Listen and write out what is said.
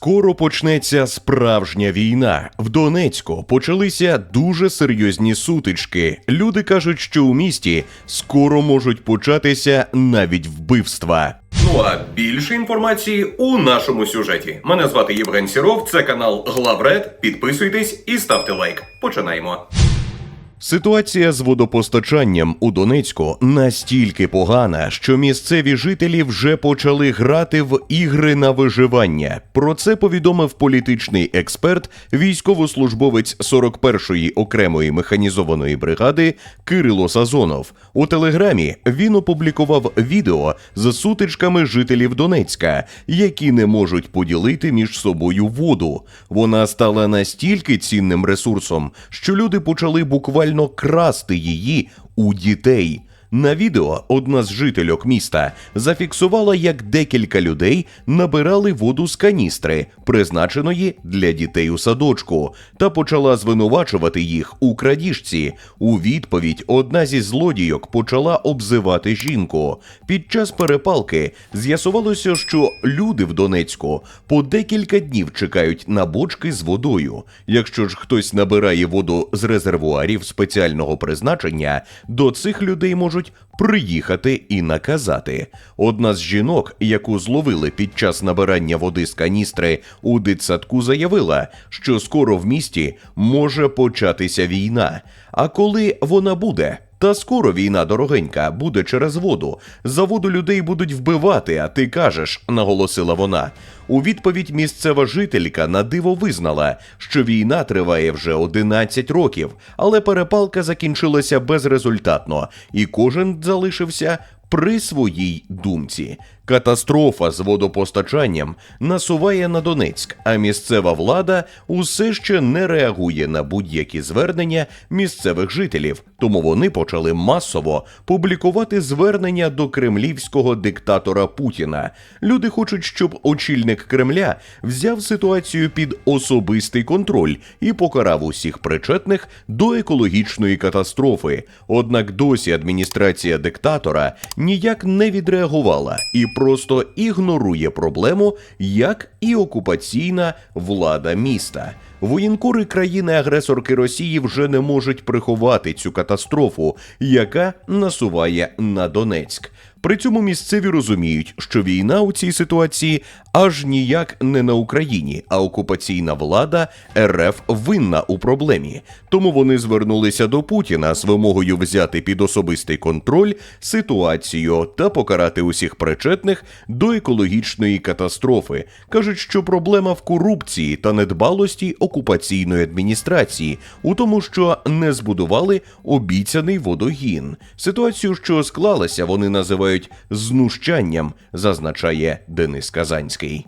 Скоро почнеться справжня війна. В Донецьку почалися дуже серйозні сутички. Люди кажуть, що у місті скоро можуть початися навіть вбивства. Ну а більше інформації у нашому сюжеті. Мене звати Євген Сіров. Це канал Главред. Підписуйтесь і ставте лайк. Починаємо. Ситуація з водопостачанням у Донецьку настільки погана, що місцеві жителі вже почали грати в ігри на виживання. Про це повідомив політичний експерт, військовослужбовець 41-ї окремої механізованої бригади Кирило Сазонов. У телеграмі він опублікував відео з сутичками жителів Донецька, які не можуть поділити між собою воду. Вона стала настільки цінним ресурсом, що люди почали буквально красти її у дітей. На відео одна з жительок міста зафіксувала, як декілька людей набирали воду з каністри, призначеної для дітей у садочку, та почала звинувачувати їх у крадіжці. У відповідь одна зі злодійок почала обзивати жінку. Під час перепалки з'ясувалося, що люди в Донецьку по декілька днів чекають на бочки з водою. Якщо ж хтось набирає воду з резервуарів спеціального призначення, до цих людей можуть приїхати і наказати. Одна з жінок, яку зловили під час набирання води з каністри у дитсадку, заявила, що скоро в місті може початися війна. А коли вона буде? Та скоро війна дорогенька буде через воду. За воду людей будуть вбивати, а ти кажеш, наголосила вона. У відповідь місцева жителька на диво визнала, що війна триває вже 11 років, але перепалка закінчилася безрезультатно, і кожен залишився при своїй думці. Катастрофа з водопостачанням насуває на Донецьк, а місцева влада усе ще не реагує на будь-які звернення місцевих жителів, тому вони почали масово публікувати звернення до кремлівського диктатора Путіна. Люди хочуть, щоб очільник Кремля взяв ситуацію під особистий контроль і покарав усіх причетних до екологічної катастрофи. Однак досі адміністрація диктатора ніяк не відреагувала і просто ігнорує проблему, як і окупаційна влада міста. Воєнкори країни-агресорки Росії вже не можуть приховати цю катастрофу, яка насуває на Донецьк. При цьому місцеві розуміють, що війна у цій ситуації аж ніяк не на Україні, а окупаційна влада РФ винна у проблемі. Тому вони звернулися до Путіна з вимогою взяти під особистий контроль ситуацію та покарати усіх причетних до екологічної катастрофи. кажуть, що проблема в корупції та недбалості окупаційної адміністрації, у тому, що не збудували обіцяний водогін. Ситуацію, що склалася, вони називають знущанням, зазначає Денис Казанський.